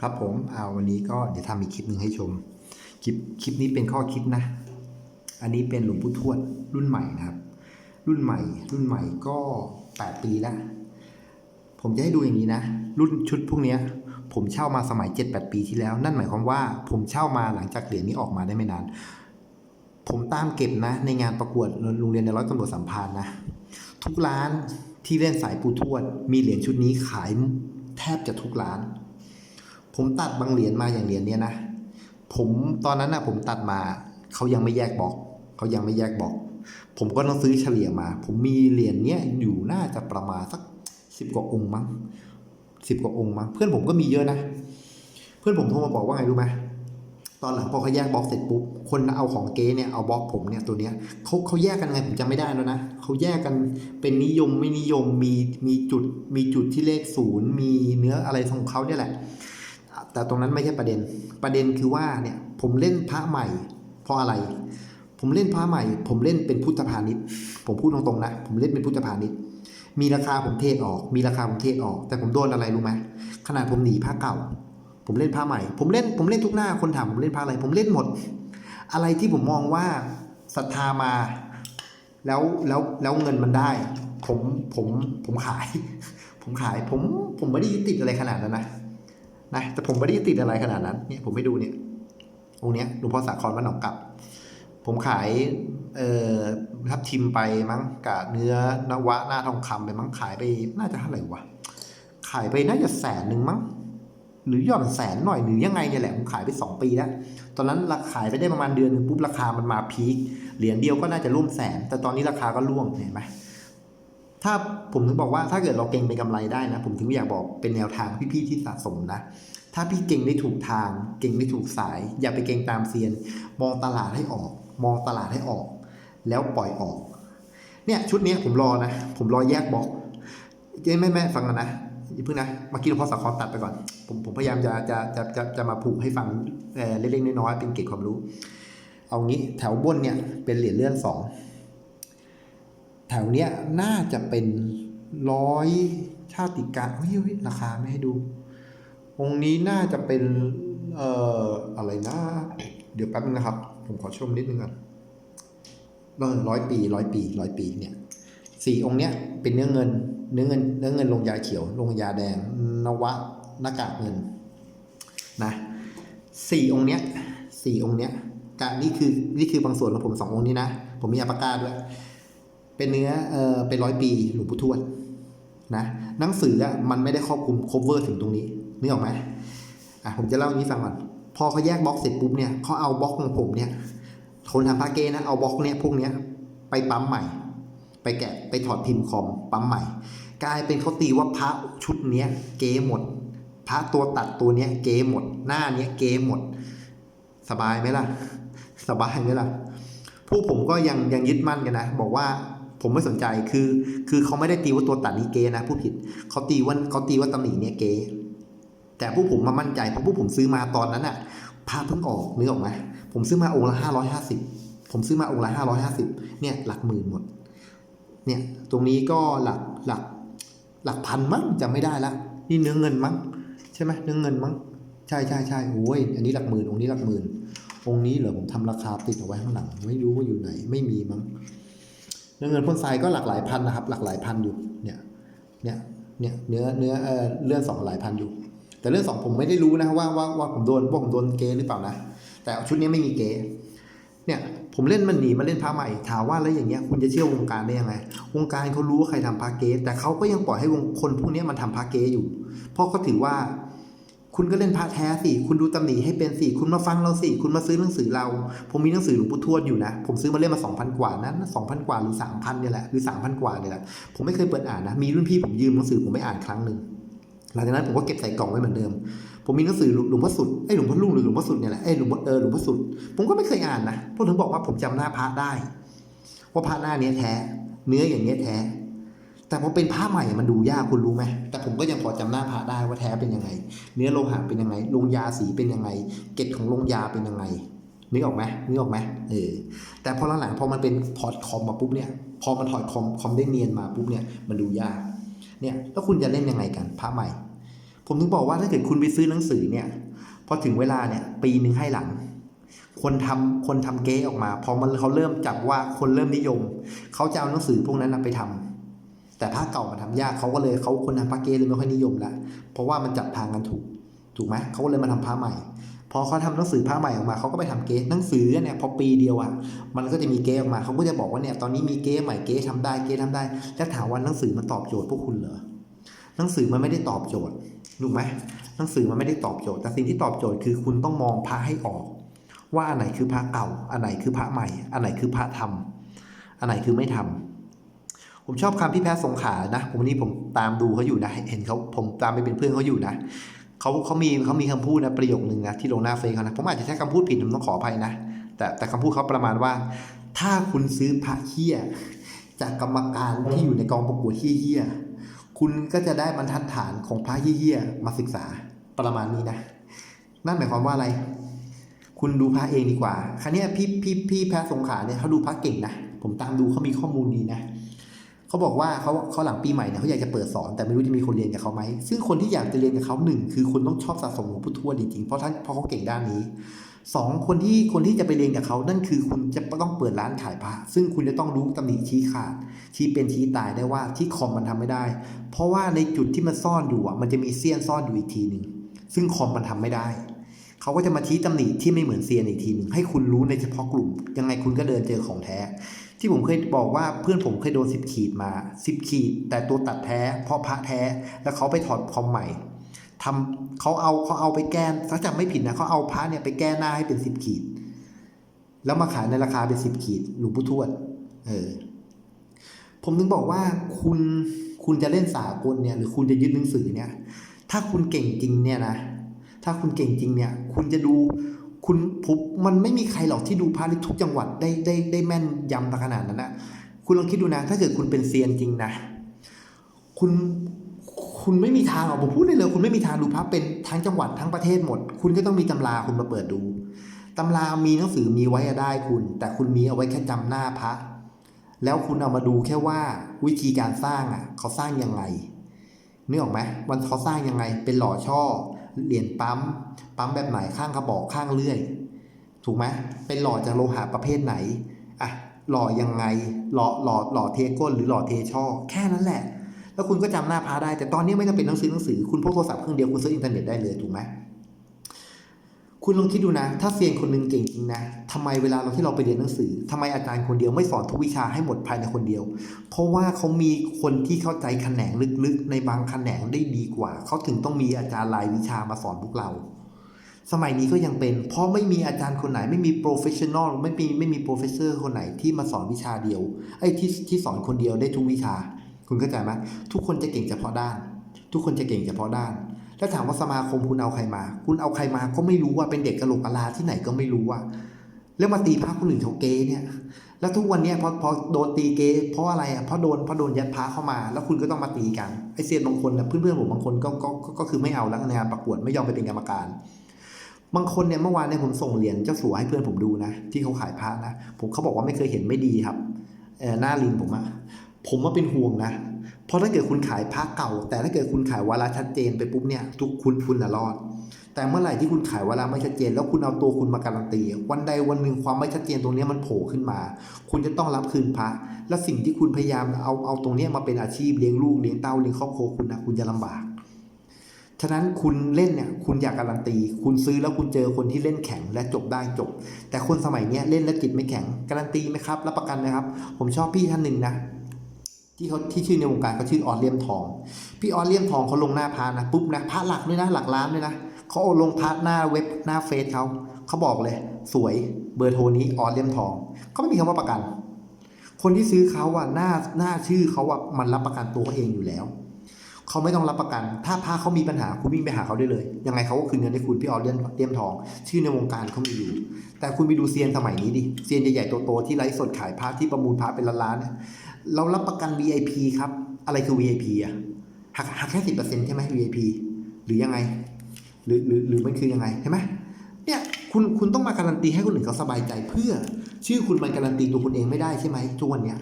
ครับผมเอาวันนี้ก็เดี๋ยวทำอีกคลิปหนึ่งให้ชม คลิปคลิปนี้เป็นข้อคิดนะ อันนี้เป็นหลวงปู่ทวดรุ่นใหม่นะครับ รุ่นใหม่ รุ่นใหม่ก็แปดปีแล้ว ผมจะให้ดูอย่างนี้นะ รุ่นชุดพวกนี้ผมเช่ามาสมัยเจ็ดแปดปีที่แล้ว นั่นหมายความว่าผมเช่ามาหลังจากเหรียญนี้ออกมาได้ไม่นาน ผมตามเก็บนะ ในงานประกวดโรงเรียนในร้อยตำรวจสัมพันธ์นะ ทุกร้านที่เล่นสายปูทวด มีเหรียญชุดนี้ขายแทบจะทุกร้าน ผมตัดบางเหรียญมาอย่างเหรียญเนี้ยนะ ผมตอนนั้นนะผมตัดมาเขายังไม่แยกบล็อกเขายังไม่แยกบล็อก ผมก็ต้องซื้อเฉลี่ยมา ผมมีเหรียญเนี้ยอยู่น่าจะประมาณสักสิบกว่าองค์มั้งสิบกว่าองค์มั้งเพื่อนผมก็มีเยอะนะ เพื่อนผมโทรมาบอกว่าไงรู้ไหมตอนหลังพอเขาแยกบล็อกเสร็จปุ๊บคนเอาของเก๊เนี่ยเอาบล็อกผมเนี่ยตัวเนี้ยเขาเขาแยกกันไงผมจำไม่ได้แล้วนะเขาแยกกันเป็นนิยมไม่นิยมมีมีจุดมีจุดที่เลขศูนย์มีเนื้ออะไรของเขาเนี่ยแหละ แต่ตรงนั้นไม่ใช่ประเด็น ประเด็นคือว่าเนี่ยผมเล่นพระใหม่เพราะอะไร ผมเล่นพระใหม่ ผมเล่นเป็นพุทธพาณิชย์ ผมพูดตรงๆนะ ผมเล่นเป็นพุทธพาณิชย์ มีราคาผมเทศออก มีราคาผมเทศออก แต่ผมโดนอะไรรู้ไหมขนาดผมหนีพระเก่า ผมเล่นพระใหม่ ผมเล่น ผมเล่นทุกหน้า คนถามผมเล่นพระอะไร ผมเล่นหมด อะไรที่ผมมองว่าศรัทธามา แล้ว แล้ว แล้วเงินมันได้ ผม ผม ผมขาย ผมขาย ผม ผมไม่ได้ยึดติดอะไรขนาดนั้นนะ นะแต่ผมไม่ได้ติดอะไรขนาดนั้นเนี่ยผมไม่ดูเนี่ยองค์เนี้ยหลวงพ่อสาครวัดหนองกลับ ผมขายเอ่อทับทิมไปมั้งกับเนื้อนวะหน้าทองคำไปมั้งขายไปน่าจะเท่าไหร่วะขายไปน่าจะแสนหนึ่งมั้งหรือย่อนแสนหน่อยหรือยังไงเนี่ยแหละผมขายไปสองปีแล้วตอนนั้นราขายไปได้ประมาณเดือนหนึงปุ๊บราคามันมาพีคเหรียญเดียวก็น่าจะร่วมแสน แต่ตอนนี้ราคาก็ร่วงเห็นไหม ถ้าผมถึงบอกว่าถ้าเกิดเราเก่งเป็นกำไรได้นะ ผมถึงอยากบอกเป็นแนวทางพี่ๆที่สะสมนะ ถ้าพี่เก่งได้ถูกทาง เก่งได้ถูกสาย อย่าไปเก่งตามเซียน มองตลาดให้ออก มองตลาดให้ออก แล้วปล่อยออก เนี่ยชุดนี้ผมรอนะ ผมรอแยกบอกเจ๊แม่แม่ฟังกันนะอย่าเพิ่งนะเมื่อกี้หลวงพ่อสักครตัดไปก่อน ผมผมพยายามจะจะจะจะจะมาผูกให้ฟังเล็กๆน้อยๆเป็นเกร็ดความรู้ เอางี้แถวบนเนี่ยเป็นเหรียญเลื่อนสอง ถวเนี้ยน่าจะเป็นร้อยชาติกาเฮ้ยเฮ้ยราคาไม่ให้ดู องค์นี้น่าจะเป็น เอ่ออะไรนะ เดี๋ยวแป๊บนึงนะครับ ผมขอชมนิดนึงก่อนเออร้อยปีร้อยปีร้อยปีเนี่ยสี่องค์เนี้ยเป็นเนื้อเงิน เนื้อเงิน เนื้อเงินลงยาเขียว ลงยาแดง นวะหน้ากากเงินนะสี่องค์เนี้ยสี่องค์เนี้ยกะนี่คือนี่คือบางส่วนของผมสององค์นี้นะ ผมมีอัปปากาด้วย เป็นเนื้อเออเป็นร้อยปีหลวงปู่ทวดนะหนังสืออะมันไม่ได้ครอบคลุม cover ถึงตรงนี้นึกออกไหมอะผมจะเล่าอย่างนี้ฟังก่อนพอเขาแยกบล็อกเสร็จปุ๊บเนี่ยเขาเอาบล็อกของผมเนี่ยคนทำพาเกนะเอาบล็อกเนี่ยพวกเนี้ยไปปั๊มใหม่ ไปแกะไปถอดพิมพ์คอมปั๊มใหม่ กลายเป็นเขาตีว่าพระชุดเนี้ยเก๋หมด พระตัวตัดตัวเนี้ยเก๋หมด หน้าเนี้ยเก๋หมด สบายไหมล่ะ สบายไหมล่ะ ผู้ผมก็ยังยังยึดมั่นกันนะ บอกว่า ผมไม่สนใจคือ คือเขาไม่ได้ตีว่าตัวตัดนี้เกนะผู้ผิดเขาตีว่าเขาตีว่าตำหนิเนี่ยเกแต่ผู้ผมมามั่นใจเพราะผู้ผมซื้อมาตอนนั้นอะพระเพิ่งออกนึกออกไหมผมซื้อมาองค์ละห้าร้อยห้าสิบผมซื้อมาองค์ละห้าร้อยห้าสิบเนี่ยหลักหมื่นหมด เนี่ยตรงนี้ก็หลักหลักหลักพันมั้งจำไม่ได้ละนี่เนื้อเงินมั้งใช่ไหมเนื้อเงินมั้งใช่ใช่ใช่โอ้ยอันนี้หลักหมื่นองค์นี้หลักหมื่นองค์นี้เหรอผมทำราคาติดเอาไว้ข้างหลัง ไม่รู้ว่าอยู่ไหนไม่มีมั้ง เงินพ่นทรายก็หลักหลายพันนะครับ หลักหลายพันอยู่ เนี่ย เนี่ย เนี่ยเนื้อเนื้อเออเลื่อนสองหลายพันอยู่ แต่เลื่อนสองผมไม่ได้รู้นะว่าว่าว่าผมโดนว่าผมโดนเกหรือเปล่านะ แต่ชุดนี้ไม่มีเกเนี่ยผมเล่นมันหนีมาเล่นพระใหม่ถามว่าแล้วอย่างเงี้ยคุณจะเชื่อวงการได้ยังไง วงการเขารู้ว่าใครทำพระเกย์แต่เขาก็ยังปล่อยให้วงคนพวกนี้มันทำพระเกย์อยู่ เพราะเขาถือว่า คุณก็เล่นพระแท้สิ คุณดูตำหนิให้เป็นสิ คุณมาฟังเราสิ คุณมาซื้อหนังสือเรา ผมมีหนังสือหลวงปู่ทวดอยู่นะ ผมซื้อมาเล่มมาสองพันกว่านั้นสองพันกว่าหรือสามพันเนี่ยแหละ หรือสามพันกว่าเนี่ยแหละ ผมไม่เคยเปิดอ่านนะ มีรุ่นพี่ผมยืมหนังสือผมไปอ่านครั้งหนึ่ง หลังจากนั้นผมก็เก็บใส่กล่องไว้เหมือนเดิม ผมมีหนังสือหลวงพ่อสุดไอ้ยหลวงพ่อลุงหรือหลวงพ่อสุดเนี่ยแหละ ไอ้ยหลวงพ่อเออหลวงพ่อสุด ผมก็ไม่เคยอ่านนะผมถึงบอกว่าผมจำหน้าพระได้ ว่าพระหน้าเนี้ยแท้ เนื้ออย่างเนี้ยแท้ แต่พอเป็นผ้าใหม่มันดูยากคุณรู้ไหมแต่ผมก็ยังพอจำหน้าพระได้ว่าแท้เป็นยังไง เนื้อโลหะเป็นยังไงลงยาสีเป็นยังไง เกล็ดของลงยาเป็นยังไงนึกออกไหมนึกออกไหมเออแต่พอหลังๆพอมันเป็นถอดคอมมาปุ๊บเนี่ย พอมันถอดคอมคอมได้เนียนมาปุ๊บเนี่ยมันดูยาก เนี่ยแล้วคุณจะเล่นยังไงกันพระใหม่ ผมถึงบอกว่าถ้าเกิดคุณไปซื้อหนังสือเนี่ยพอถึงเวลาเนี่ยปีหนึ่งให้หลัง คนทำคนทำเก๊ออกมา พอมันเขาเริ่มจับว่าคนเริ่มนิยม เขาจะเอาหนังสือพวกนั้นไปทำ แต่ผ้าเก่ามันทำยากเขาก็เลยเขาคนทำผ้าเก๊เลยไม่ค่อยนิยมละเพราะว่ามันจับทางกันถูกถูกไหมเขาก็เลยมาทำผ้าใหม่ พอเขาทำหนังสือผ้าใหม่ออกมาเขาก็ไปทำเก๊หนังสือเนี่ยพอปีเดียวอะมันก็จะมีเก๊ออกมาเขาก็จะบอกว่าเนี่ยตอนนี้มีเก๊ใหม่เก๊ทำได้เก๊ทำได้ แล้วถามว่าหนังสือมันตอบโจทย์พวกคุณเหรอหนังสือมันไม่ได้ตอบโจทย์ถูกไหมหนังสือมันไม่ได้ตอบโจทย์ แต่สิ่งที่ตอบโจทย์คือคุณต้องมองพระให้ออก ว่าอันไหนคือพระเก่า อันไหนคือพระใหม่ อันไหนคือพระทำอันไหนคือไม่ทำ ผมชอบคำพี่แพทย์สงขานะผมวันนี้ผมตามดูเขาอยู่นะ เห็นเขาผมตามไปเป็นเพื่อนเขาอยู่นะเขาเขามีเขามีคำพูดนะประโยคนึงนะที่ลงหน้าเฟซเขานะผมอาจจะใช้คำพูดผิดผมต้องขออภัยนะ แต่แต่คำพูดเขาประมาณว่า ถ้าคุณซื้อพระเฮี้ยจากกรรมการที่อยู่ในกองประกวดเฮี้ยคุณก็จะได้บรรทัดฐานของพระเฮี้ยมาศึกษาประมาณนี้นะ นั่นหมายความว่าอะไร คุณดูพระเองดีกว่าครั้นี้พี่พี่พี่แพทย์สงขาเนี่ยเขาดูพระเก่งนะผมตามดูเขามีข้อมูลดีนะ เขาบอกว่าเขาเขาหลังปีใหม่เนี่ยเขาอยากจะเปิดสอนแต่ไม่รู้จะมีคนเรียนกับเขาไหมซึ่งคนที่อยากจะเรียนกับเขาหนึ่งคือคนต้องชอบสะสมหลวงพ่อทวดจริงๆเพราะท่านเพราะเขาเก่งด้านนี้สองคนที่คนที่จะไปเรียนกับเขา นั่นคือคุณจะต้องเปิดร้านขายพระ ซึ่งคุณจะต้องรู้ตำหนิชี้ขาด ชี้เป็นชี้ตายได้ว่าที่คอมมันทำไม่ได้ เพราะว่าในจุดที่มันซ่อนอยู่อะ มันจะมีเสี้ยนซ่อนอยู่อีกทีหนึ่ง ซึ่งคอมมันทำไม่ได้ เขาก็จะมาชี้ตำหนิที่ไม่เหมือนเซียนอีกทีหนึ่งให้คุณรู้ในเฉพาะกลุ่ม ยังไงคุณก็เดินเจอของแท้ ที่ผมเคยบอกว่าเพื่อนผมเคยโดนสิบขีดมาสิบขีด แต่ตัวตัดแท้เพราะพระแท้ แล้วเขาไปถอดคอมใหม่ทำเขาเอาเขาเอาไปแก้ถ้าจำไม่ผิดนะเขาเอาพระเนี่ยไปแก้หน้าให้เป็นสิบขีด แล้วมาขายในราคาเป็นสิบขีดหลวงปู่ทวด เออ ผมถึงบอกว่าคุณคุณจะเล่นสากลเนี่ย หรือคุณจะยึดหนังสือเนี่ย ถ้าคุณเก่งจริงเนี่ยนะถ้าคุณเก่งจริงเนี่ย คุณจะดู คุณผมมันไม่มีใครหรอกที่ดูพาณิชย์ทุกจังหวัดได้ได้ได้แม่นยำขนาดนั้นนะคุณลองคิดดูนะ ถ้าเกิดคุณเป็นเซียนจริงนะ คุณคุณไม่มีทางหรอกผมพูดได้เลยคุณไม่มีทางดูพระเป็นทั้งจังหวัดทั้งประเทศหมด คุณก็ต้องมีตำราคุณมาเปิดดูตำรามีหนังสือมีไว้อะได้คุณ แต่คุณมีเอาไว้แค่จำหน้าพระแล้วคุณเอามาดูแค่ว่าวิธีการสร้างอะ เขาสร้างยังไงนึกออกไหมวันเขาสร้างยังไง เป็นหล่อช่อ เหรียญปั๊ม ปั๊มแบบไหนข้างกระบอกข้างเลื่อย ถูกไหมเป็นหล่อจากโลหะประเภทไหนอะหล่อยังไงหล่อหล่อหล่อเทก้นหรือหล่อเทช่อ แค่นั้นแหละ แล้วคุณก็จำหน้าพระได้ แต่ตอนนี้ไม่จำเป็นต้องซื้อหนังสือ คุณพกโทรศัพท์เครื่องเดียวคุณซื้ออินเทอร์เน็ตได้เลยถูกไหม คุณลองคิดดูนะ ถ้าเซียนคนหนึ่งเก่งจริงนะทำไมเวลาเราที่เราไปเรียนหนังสือทำไมอาจารย์คนเดียวไม่สอนทุกวิชาให้หมดภายในคนเดียว เพราะว่าเขามีคนที่เข้าใจแขนงลึกๆ ในบางแขนงได้ดีกว่า เขาถึงต้องมีอาจารย์รายวิชามาสอนพวกเรา สมัยนี้ก็ยังเป็น เพราะไม่มีอาจารย์คนไหน ไม่มีโปรเฟชชั่นอลไม่มีไม่มีโปรเฟสเซอร์คนไหนที่มาสอนวิชาเดียว ไอ้ที่ที่สอนคนเดียวได้ทุกวิชา คุณเข้าใจไหมทุกคนจะเก่งเฉพาะด้าน ทุกคนจะเก่งเฉพาะด้าน แล้วถามว่าสมาคมคุณเอาใครมา คุณเอาใครมาก็ไม่รู้ว่าเป็นเด็กกะโหลกกะลาที่ไหนก็ไม่รู้ว่าแล้วมาตีพระคนอื่นเขาเกเนี่ย แล้วทุกวันเนี้ยพอพอโดนตีเกเพราะอะไรอะเพราะโดนเพราะโดนยัดพระเข้ามา แล้วคุณก็ต้องมาตีกันไอเซียนบางคนนะเพื่อนๆผมบางคนก็ก็ก็ก็คือไม่เอาแล้วในงานประกวดไม่ยอมไปเป็นกรรมการ บางคนเนี่ยเมื่อวานเนี่ยผมส่งเหรียญเจ้าสัวให้เพื่อนผมดูนะ ที่เขาขายพระนะผมเขาบอกว่าไม่เคยเห็นไม่ดีครับเออหน้าลินผมอะผมว่าเป็นห่วงนะ เพราะถ้าเกิดคุณขายพระเก่า แต่ถ้าเกิดคุณขายวาระชัดเจนไปปุ๊บเนี่ยทุกคุณคุณน่ะรอด แต่เมื่อไหร่ที่คุณขายวาระไม่ชัดเจน แล้วคุณเอาตัวคุณมาการันตีวันใดวันหนึ่งความไม่ชัดเจนตรงนี้มันโผล่ขึ้นมา คุณจะต้องรับคืนพระ และสิ่งที่คุณพยายามเอาเอาตรงนี้มาเป็นอาชีพเลี้ยงลูกเลี้ยงเต้าเลี้ยงครอบครัวคุณนะคุณจะลำบากฉะนั้นคุณเล่นเนี่ยคุณอยากการันตี คุณซื้อแล้วคุณเจอคนที่เล่นแข็งและจบได้จบ แต่คนสมัยนี้เล่นแล้วจิตไม่แข็งการันตีไหมครับรับประกันไหมครับ ผมชอบพี่ท่านหนึ่งนะ ที่เขาที่ชื่อในวงการเขาชื่อออสเลี่ยมทอง พี่ออสเลี่ยมทองเขาลงหน้าพานะปุ๊บนะพระหลักด้วยนะหลักล้านด้วยนะเขาเอาลงพระหน้าเว็บหน้าเฟซเขาเขาบอกเลย สวยเบอร์โทรนี้ออสเลี่ยมทองเขาไม่มีคำว่าประกัน คนที่ซื้อเขาอะหน้าหน้าชื่อเขาอะมันรับประกันตัวเขาเองอยู่แล้วเขาไม่ต้องรับประกัน ถ้าพาเขามีปัญหาคุณวิ่งไปหาเขาได้เลย ยังไงเขาก็คืนเงินให้คุณพี่ออเลียมเลียมทอง ชื่อในวงการเขามีอยู่ แต่คุณไปดูเซียนสมัยนี้ดิ เซียนใหญ่ๆโตๆที่ไลฟ์สดขายพระที่ประมูลพระเป็นล้านๆ เรารับประกัน VIP ครับ อะไรคือ VIP อะหักหักแค่สิบเปอร์เซ็นต์ใช่ไหม VIP หรือยังไง หรือหรือหรือมันคือยังไงใช่ไหมเนี่ยคุณคุณต้องมาการันตีให้คนอื่นเขาสบายใจเพื่อ ชื่อคุณมันการันตีตัวคุณเองไม่ได้ใช่ไหมทุกวันเนี้ย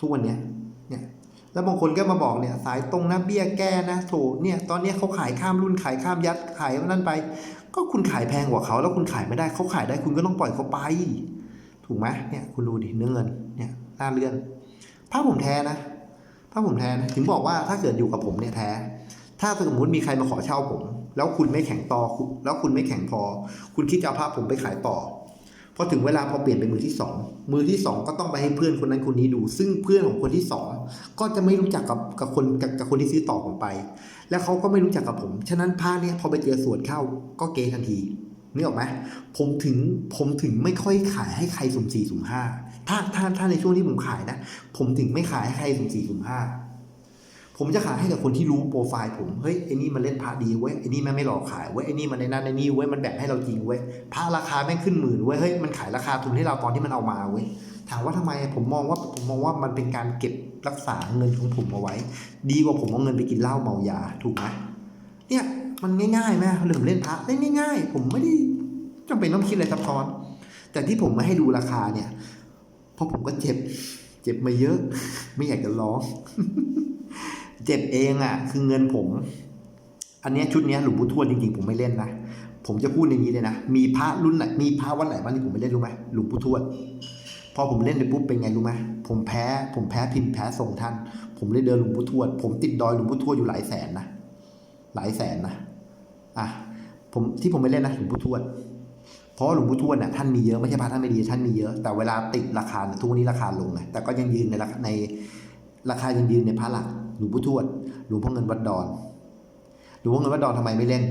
ทุกวันเนี้ยเนี่ยแล้วบางคนก็มาบอกเนี่ยสายตรงนะเบี้ยแก้นะโถเนี่ยตอนเนี้ยเขาขายข้ามรุ่นขายข้ามยัดขายนั่นไป ก็คุณขายแพงกว่าเขาแล้วคุณขายไม่ได้เขาขายได้คุณก็ต้องปล่อยเขาไป ถูกไหมเนี่ยคุณดูดิเนื้อเงินเนี่ยหน้าเลื่อน ผ้าผมแท้นะผ้าผมแท้นะถึงบอกว่าถ้าเกิดอยู่กับผมเนี่ยแท้ ถ้าสมมติมีใครมาขอเช่าผม แล้วคุณไม่แข็งต่อแล้วคุณไม่แข็งพอ คุณคิดจะเอาผ้าผมไปขายต่อพอถึงเวลาพอเปลี่ยนเป็นมือที่สองมือที่สองก็ต้องไปให้เพื่อนคนนั้นคนนี้ดู ซึ่งเพื่อนของคนที่สองก็จะไม่รู้จักกับกับคนกับกับคนที่ซื้อต่อผมไป แล้วเขาก็ไม่รู้จักกับผม ฉะนั้นผ้าเนี่ยพอไปเจอส่วนเข้าก็เกทันทีนึกออกไหมผมถึงผมถึงไม่ค่อยขายให้ใครสุ่มสี่สุ่มห้า ถ้าถ้าถ้าในช่วงที่ผมขายนะ ผมถึงไม่ขายให้ใครสุ่มสี่สุ่มห้าผมจะขายให้กับคนที่รู้โปรไฟล์ผม เฮ้ยไอ้นี่มันเล่นพระดีเว้ยไอ้นี่แม่งไม่หลอกขายเว้ยไอ้นี่มันในนั้นในนี่เว้ยมันแบ่งให้เราจริงเว้ยพระราคาแม่งขึ้นหมื่นเว้ยเฮ้ยมันขายราคาทุนให้เราตอนที่มันเอามาเว้ยถามว่าทำไมผมมองว่าผมมองว่ามันเป็นการเก็บรักษาเงินของผมเอาไว้ ดีกว่าผมเอาเงินไปกินเหล้าเมายาถูกไหมเนี่ยมันง่ายๆไหมเรื่องเล่นพระเล่นง่าย ๆ ผมไม่ได้จำเป็นต้องคิดอะไรซับซ้อน แต่ที่ผมไม่ให้ดูราคาเนี่ย เพราะผมก็เจ็บ เจ็บมาเยอะ ไม่อยากจะร้อง เจ็บเองอะ คือเงินผม อันนี้ชุดนี้หลวงปู่ทวดจริงๆ ผมไม่เล่นนะ ผมจะพูดอย่างนี้เลยนะ มีพระรุ่นไหน มีพระวัดไหนบ้างที่ผมไม่เล่นรู้ไหมหลวงปู่ทวด พอผมเล่นไปปุ๊บเป็นไงรู้ไหมผมแพ้ ผมแพ้พิมพ์แพ้ทรงท่าน ผมเลยเดินหลวงปู่ทวด ผมติดดอยหลวงปู่ทวดอยู่หลายแสนนะ หลายแสนนะ อะ ผมที่ผมไม่เล่นนะหลวงปู่ทวด เพราะหลวงปู่ทวดเนี่ยท่านมีเยอะไม่ใช่พระท่านไม่ดีท่านมีเยอะ แต่เวลาติดราคาทุกวันนี้ราคาลงไงแต่ก็ยังยืนในในราคายังยืนในพระหลักหลวงปู่ทวดหลวงพ่อเงินวัดดอนหลวงพ่อเงินวัดดอนทำไมไม่เล่น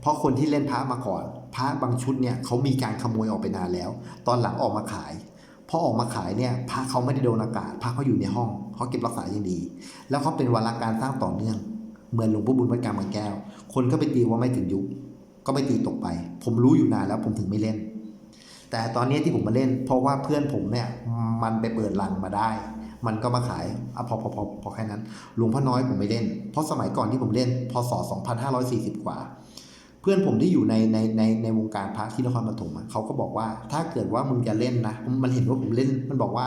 เพราะคนที่เล่นพระมาก่อน พระบางชุดเนี่ยเขามีการขโมยออกไปนานแล้ว ตอนหลังออกมาขายพอออกมาขายเนี่ยพระเขาไม่ได้โดนอากาศพระเขาอยู่ในห้องเขาเก็บรักษาอย่างดี แล้วเขาเป็นวาระการสร้างต่อเนื่อง เหมือนหลวงพ่อบุญวัดกลางบางแก้ว คนก็ไปตีว่าไม่ถึงยุค ก็ไม่ตีตกไป ผมรู้อยู่นานแล้วผมถึงไม่เล่น แต่ตอนนี้ที่ผมมาเล่น เพราะว่าเพื่อนผมเนี่ยมันไปเปิดรังมาได้ มันก็มาขายอพอพอพอพอแค่นั้นหลวงพ่อน้อยผมไม่เล่น เพราะสมัยก่อนที่ผมเล่นพศ2540 กว่า เพื่อนผมที่อยู่ในในในในวงการพระที่นครปฐมเขาก็บอกว่าถ้าเกิดว่ามึงจะเล่นนะ มันเห็นว่าผมเล่น มันบอกว่า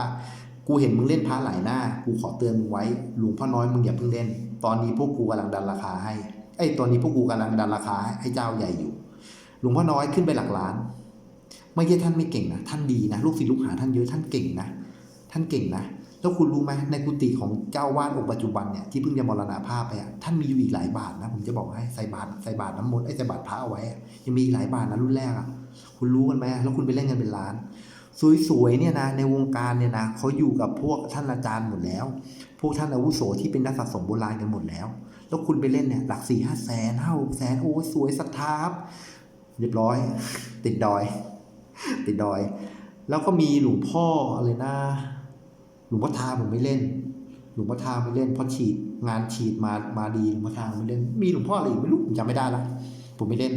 กูเห็นมึงเล่นพระหลายหน้า กูขอเตือนมึงไว้ หลวงพ่อน้อยมึงอย่าเพิ่งเล่น ตอนนี้พวกกูกำลังดันราคาให้ ไอ้ตอนนี้พวกกูกำลังดันราคาให้เจ้าใหญ่อยู่หลวงพ่อน้อยขึ้นไปหลักล้าน ไม่ใช่ท่านไม่เก่งนะท่านดีนะลูกศิษย์ลูกหาท่านเยอะท่านเก่งนะท่านเก่งนะแล้วคุณรู้ไหมในกุฏิของเจ้าวาดองค์ปัจจุบันเนี่ยที่เพิ่งจะมรณภาพไปอะท่านมีอยู่อีกหลายบาทนะผมจะบอกให้ใส่บาทใส่บาทน้ำมนต์ไอ้ใส่บาทพระเอาไว้ยังมีอีกหลายบาทนะรุ่นแรกอะคุณรู้กันไหมแล้วคุณไปเล่นกันเป็นล้าน สวยๆเนี่ยนะในวงการเนี่ยนะเขาอยู่กับพวกท่านอาจารย์หมดแล้ว พวกท่านอาวุโสที่เป็นนักสะสมโบราณกันหมดแล้ว แล้วคุณไปเล่นเนี่ยหลักสี่ห้าแสนห้าหกแสนโอ้สวยศรัทธาครับเรียบร้อย ติดดอย ติดดอย แล้วก็มีหลวงพ่ออะไรนะหลวงพ่อทาผมไม่เล่น หลวงพ่อทาไม่เล่นเพราะฉีดงานฉีดมามาดีหลวงพ่อทาไม่เล่น มีหลวงพ่ออะไรอีกไม่รู้ผมจำไม่ได้ละผมไม่เล่น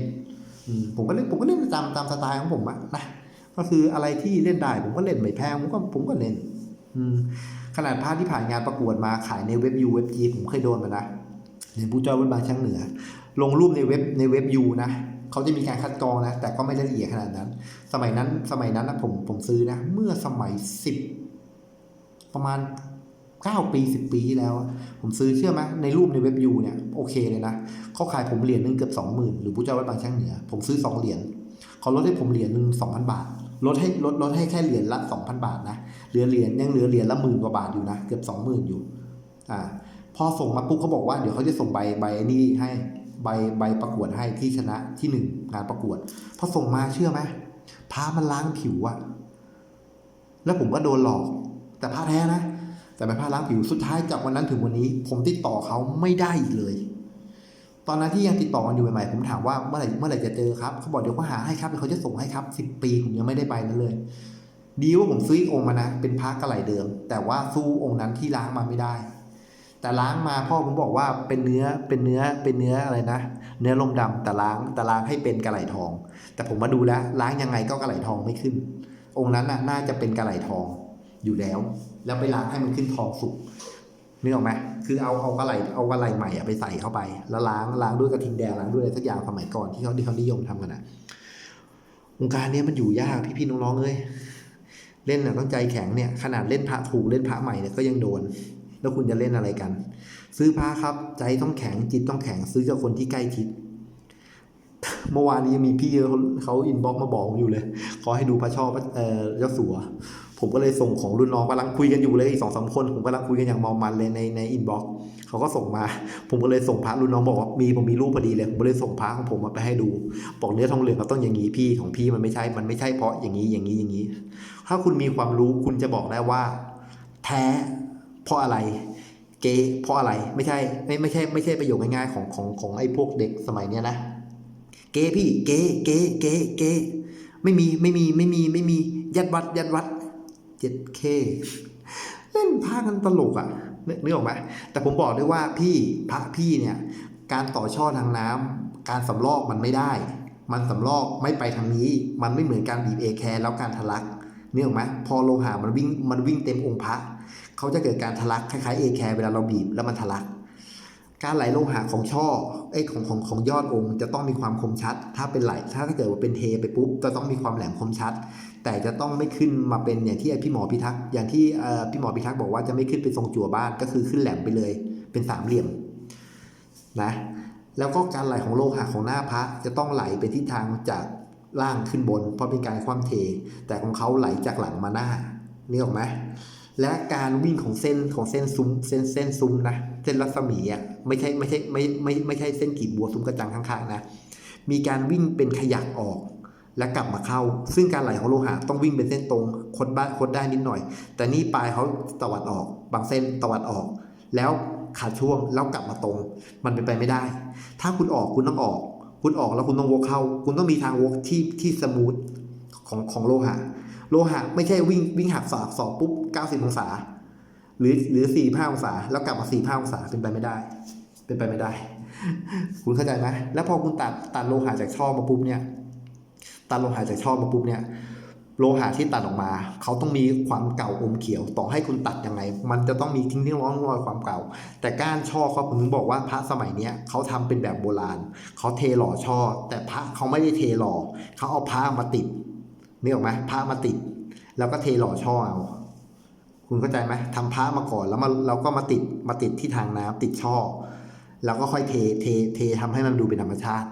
ผมก็เล่นผมก็เล่นตามตามสไตล์ของผมอะนะก็คืออะไรที่เล่นได้ผมก็เล่นไม่แพงผมก็ผมก็เล่น อืม ขนาดพาที่ผ่านงานประกวดมาขายในเว็บยูเว็บจีผมเคยโดนมานะในผู้จ้อยวัดบางช่างเหนือ ลงรูปในเว็บในเว็บยูนะเขาจะมีการคัดกรองนะ แต่ก็ไม่ละเอียดขนาดนั้น สมัยนั้นสมัยนั้นนะผมผมซื้อนะ เมื่อสมัยสิบประมาณเก้าปีสิบปีที่แล้ว ผมซื้อเชื่อไหมในรูปในเว็บยูเนี่ยโอเคเลยนะเขาขายผมเหรียญหนึงเกือบสองหมื่นหรือผู้จ้าวัดบางช่างเหนือ ผมซื้อสองเหรียญเขาลดให้ผมเหรียญหนึ่งสองพันบาท ลดให้ลดลดให้แค่เหรียญละสองพันบาทนะเหลือเหรียญยังเหลือเหรียญละหมื่นกว่าบาทอยู่นะเกือบสองหมื่นอยู่อ่าพอส่งมาปุ๊บเขาบอกว่าเดี๋ยวเขาจะส่งใบใบนี่ให้ใบใบประกวดให้ที่ชนะที่หนึ่งงานประกวดพอส่งมาเชื่อไหมพามันล้างผิวอะแล้วผมก็โดนหลอก แต่ผ้าแท้นะ แต่เป็นผ้าล้างผิวสุดท้ายจากวันนั้นถึงวันนี้ ผมติดต่อเขาไม่ได้อีกเลย ตอนนั้นที่ยังติดต่อกันอยู่ใหม่ๆผมถามว่าเมื่อไหร่เมื่อไหร่จะเจอครับเขาบอกเดี๋ยวเขาหาให้ครับเดี๋ยวเขาจะส่งให้ครับสิบปีผมยังไม่ได้ใบนั้นเลย ดีว่าผมซื้อองค์มานะเป็นพระกระไหลเดิม แต่ว่าสู้องค์นั้นที่ล้างมาไม่ได้ แต่ล้างมาพ่อผมบอกว่าเป็นเนื้อเป็นเนื้อเป็นเนื้ออะไรนะ เนื้อลมดำแต่ล้างแต่ล้างให้เป็นกระไหลทอง แต่ผมมาดูแล้วล้างยังไงก็กระไหลทองไม่ขึ้น องค์นั้นน่ะน่าจะเป็นกระไหลทองอยู่แล้ว แล้วไปล้างให้มันขึ้นทองสุก นึกออกไหมคือเอาเอากระไหลเอากระไหลใหม่อะไปใส่เข้าไป แล้วล้างล้างด้วยกระทิงแดงล้างด้วยอะไรสักอย่างสมัยก่อนที่เขาที่เขานิยมทำกันอะวงการเนี้ยมันอยู่ยากพี่ๆน้องๆเอ้ยเล่นน่ะต้องใจแข็งเนี่ยขนาดเล่นพระถูกเล่นพระใหม่เนี่ยก็ยังโดน แล้วคุณจะเล่นอะไรกัน ซื้อพระครับใจต้องแข็งจิตต้องแข็งซื้อกับคนที่ใกล้ชิดเมื่อวานนี้ยังมีพี่เขาเขาอินบ็อกมาบอกผมอยู่เลย ขอให้ดูพระชอพระเอ่อเจ้าสัว ผมก็เลยส่งของรุ่นน้องกำลังคุยกันอยู่เลยอีกสองสามคน ผมกำลังคุยกันอย่างเมอมันเลยในในอินบ็อกซ์เขาก็ส่งมา ผมก็เลยส่งพระรุ่นน้องบอกว่ามีผมมีรูปพอดีเลยผมก็เลยส่งพระของผมมาไปให้ดู บอกเนื้อทองเหลืองก็ต้องอย่างนี้พี่ของพี่มันไม่ใช่ มันไม่ใช่เพราะอย่างนี้อย่างนี้อย่างนี้ ถ้าคุณมีความรู้คุณจะบอกได้ว่า แท้เพราะอะไรเก๊เพราะอะไรไม่ใช่ไม่ไม่ใช่ไม่ใช่ประโยคง่ายๆของของของไอ้พวกเด็กสมัยเนี้ยนะเก๊พี่เก๊เก๊เก๊เก๊ไม่มีไม่มีไม่มีไม่มียัดวัดยัดวัด เจ็ดเล่นพากันตลกอะ่ะนึกนึกออกไหมแต่ผมบอกด้ว่าพี่พระพี่เนี่ยการต่อช่อทางน้ำการสำลอกมันไม่ได้ มันสำลอกไม่ไปทางนี้ มันไม่เหมือนการบีบเอแคร์แล้วการทะลักนึกออกไหมพอโลหะมันวิ่งมันวิ่งเต็มองค์พระเขาจะเกิดการทะลักคล้ายๆเอแคร์เวลาเราบีบแล้วมันทะลัก การไหลโลหะของช่อเอ้ของของของยอดองค์ จะต้องมีความคมชัด ถ้าเป็นไหลถ้าเกิดว่าเป็นเทไปปุ๊บจะต้องมีความแหลมคมชัด แต่จะต้องไม่ขึ้นมาเป็นอย่างที่ไอพี่หมอพิทักษ์อย่างที่พี่หมอพิทักษ์บอกว่าจะไม่ขึ้นเป็นทรงจั่วบ้านก็คือขึ้นแหลมไปเลย เป็นสามเหลี่ยมนะแล้วก็การไหลของโลหะของหน้าพระจะต้องไหลไปทิศทางจากล่างขึ้นบน เพราะเป็นการคว่ำเท แต่ของเขาไหลจากหลังมาหน้านี่ออกไหม และการวิ่งของเส้นของเส้นซุ้มเส้นเส้นซุ้มนะเส้นรัศมีอะไม่ใช่ไม่ใช่ไม่ไม่ไม่ใช่เส้นกีบบัวซุ้มกระจังข้างๆนะมีการวิ่งเป็นขยักออกและกลับมาเข้า ซึ่งการไหลของโลหะต้องวิ่งเป็นเส้นตรงคดบ้านคดได้นิดหน่อย แต่นี่ปลายเขาตวัดออก บางเส้นตวัดออก แล้วขาดช่วงแล้วกลับมาตรง มันเป็นไปไม่ได้ ถ้าคุณออกคุณต้องออก คุณออกแล้วคุณต้องวกเข้า คุณต้องมีทางวกที่ที่สมูทของของโลหะ โลหะไม่ใช่วิ่งวิ่งหักศอกศอกปุ๊บ90องศา หรือหรือ45องศา แล้วกลับมา45องศาเป็นไปไม่ได้ เป็นไปไม่ได้ คุณเข้าใจไหมแล้วพอคุณตัดตัดโลหะจากช่อมาปุ๊บเนี่ย ตัดโลหะจากช่อมาปุ๊บเนี่ย โลหะที่ตัดออกมา เขาต้องมีความเก่าอมเขียว ต่อให้คุณตัดยังไง มันจะต้องมีทิ้งที่ร้องรอยความเก่า แต่ก้านช่อเขาผมถึงบอกว่าพระสมัยเนี้ยเขาทำเป็นแบบโบราณ เขาเทหล่อช่อ แต่พระเขาไม่ได้เทหล่อ เขาเอาผ้ามาติด นี่ออกไหมผ้ามาติด แล้วก็เทหล่อช่อเอาคุณเข้าใจไหมทำผ้ามาก่อนแล้วมาเราก็มาติดมาติดที่ทางน้ำติดช่อ แล้วก็ค่อยเทเทเททำให้มันดูเป็นธรรมชาติ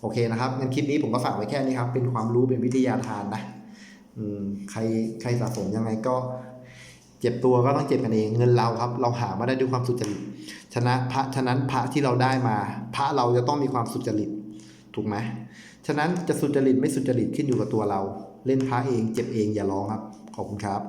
โอเคนะครับงั้นคลิปนี้ผมก็ฝากไว้แค่นี้ครับ เป็นความรู้เป็นวิทยาทานนะอืมใครใครสะสมยังไงก็เจ็บตัวก็ต้องเจ็บกันเองเงินเราครับ เราหามาได้ด้วยความสุจริตฉะนั้นพระฉะนั้นพระที่เราได้มา พระเราจะต้องมีความสุจริตถูกไหม ฉะนั้นจะสุจริตไม่สุจริตขึ้นอยู่กับตัวเรา เล่นพระเองเจ็บเองอย่าร้องครับ ขอบคุณครับ